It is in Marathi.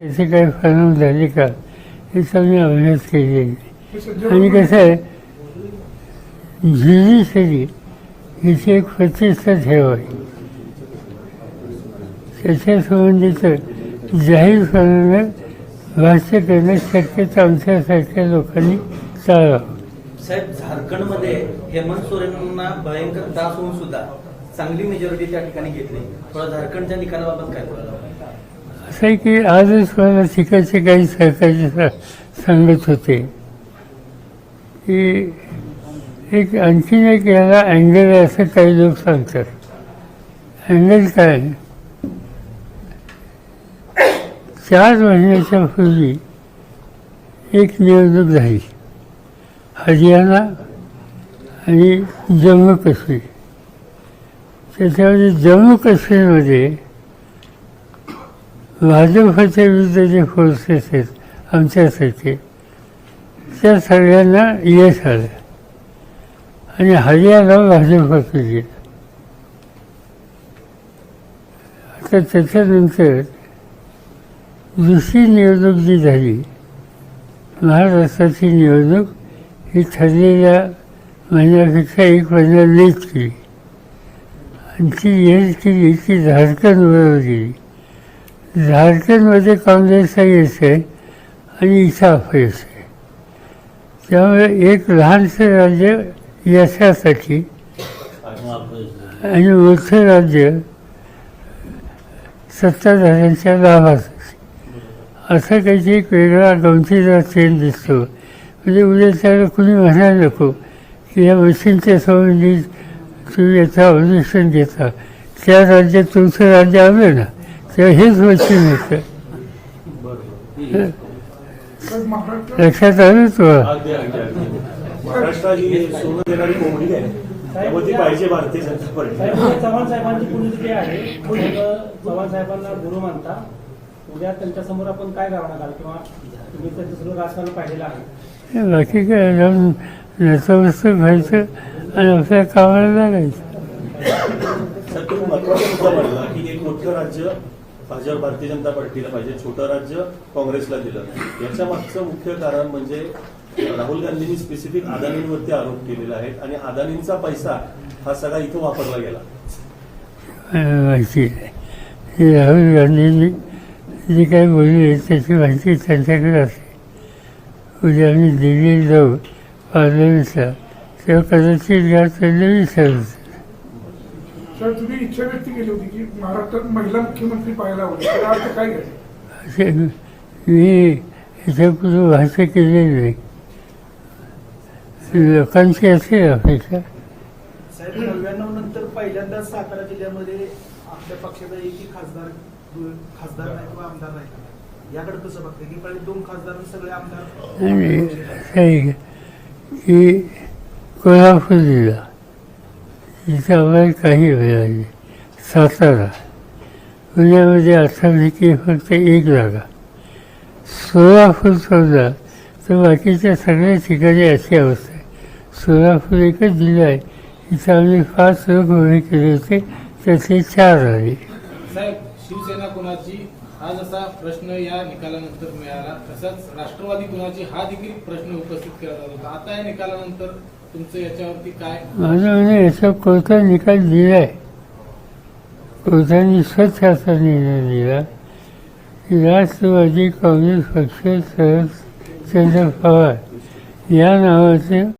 त्याचे काही फरक झाले का? याचा मी अभ्यास केलेला आणि कसं आहे ज्युडिशरी हिची एक प्रतिष्ठा ठेवावी. त्याच्या संबंधीचं जाहीरपणानं भाष्य करणं शक्यता आमच्यासारख्या लोकांनी टाळावं. साहेब झारखंडमध्ये हेमंत सोरेनना भयंकर त्रास होऊन सुद्धा चांगली मेजॉरिटी त्या ठिकाणी घेतली. थोडा झारखंडच्या निकालाबाबत काय बोलायला असं आहे की आजच मला तिकडचे काही सहकारी सांगत होते. की एक आणखीन एक याला अँगल आहे असं काही लोक सांगतात. अँगल काय? चार महिन्याच्या पूर्वी एक निवडणूक झाली. हरियाणा आणि जम्मू काश्मीर त्याच्यामध्ये जम्मू काश्मीरमध्ये भाजपच्या विरुद्ध जे फोर्सेस आहेत आमच्यासाठी त्या सगळ्यांना यश आलं. आणि हरियाणा भाजपकडे गेलं आता त्याच्यानंतर दुसरी निवडणूक जी झाली महाराष्ट्राची निवडणूक ही ठरलेल्या महिन्यापेक्षा एक महिना लेट केली. आणि ती लेट केली ती झारखंडवर गेली. झारखंडमध्ये काँग्रेसचा यश आहे आणि इसाफ अपयश आहे. त्यामुळे एक लहानसं राज्य यशासाठी आणि मोठं राज्य सत्ताधाऱ्यांच्या लाभासाठी. असं काहीतरी एक वेगळा गमतीदार ट्रेंड दिसतो. म्हणजे उद्या त्याला कुणी म्हणायला नको की या मशीनच्या संबंधित तुम्ही याचं ऑब्जेक्शन घेता. त्या राज्यात तुमचं राज्य आलं ना? तेव्हा हेच मशीन होतं लक्षात आलं तुला अगदी अगदी अगदी. महाराष्ट्रात ही सोनं देणारी कोंबडी आहे. त्यामुळे ती पाहिजे भारतीय जनता पार्टी साहेब, चव्हाण साहेबांची पुण्यतिथी आहे. तुम्ही चव्हाण साहेबांना गुरु मानता. उद्या त्यांच्यासमोर आपण काय गावणार किंवा तुम्ही त्यांचं सगळं राजकारण पाहिलेलं आहे. बाकी काय जाऊन व्हायचं आणि आपल्या कामाला लागायचं तर तुम्ही महत्त्वाचा मुद्दा मांडला की एक मोठं राज्य भाजप भारतीय जनता पार्टीला पाहिजे छोटं राज्य काँग्रेसला दिलं याच्या मागचं मुख्य कारण म्हणजे राहुल गांधींनी स्पेसिफिक अदानींवरती आरोप केलेला आहे आणि अदानींचा पैसा हा सगळा इथं वापरला गेला. माहिती आहे राहुल गांधींनी जे काही बोलले त्याची माहिती त्यांच्याकडे असते. उद्या आम्ही दिल्लीत जाऊ पार्लमेंटला तेव्हा कदाचित या त्यांना विचारू सर तुम्ही इच्छा व्यक्त केली होती की महाराष्ट्रात महिला मुख्यमंत्री पाहायला त्याचा अर्थ काय घ्यायचा असे मी भाष्य केलेलं नाही. लोकांची असेल अपेक्षा. साहेब नव्याण्णव नंतर पहिल्यांदाच सातारा जिल्ह्यामध्ये आपल्या पक्षाचा एकही खासदार खासदार नाही किंवा आमदार नाही. याकडे कसं बघते की पहिले दोन खासदार सगळे आमदार आणि असं आहे की कोल्हापूर जिल्हा. इथं आम्हाला काही मिळाले सातारा. पुण्यामध्ये अठरापैकी फक्त एक जागा. सोलापूर समजा तर बाकीच्या सगळ्या ठिकाणी अशी अवस्था आहे. सोलापूर एकच जिल्हा आहे. इथं आम्ही पाच लोक उभे केले होते. त्यातले चार आले साहेब शिवसेना कुणाची? हा जसा प्रश्न या निकालानंतर मिळाला तसाच राष्ट्रवादी कुणाची? हा देखील प्रश्न उपस्थित केला जात होता. आता या निकालानंतर तुमचं याच्यावरती काय? माझं म्हणजे याचा कोणता निकाल दिलाय. कोर्टाने स्वच्छ असा निर्णय दिला. की राष्ट्रवादी काँग्रेस पक्ष शरद चंद्र पवार या नावाचे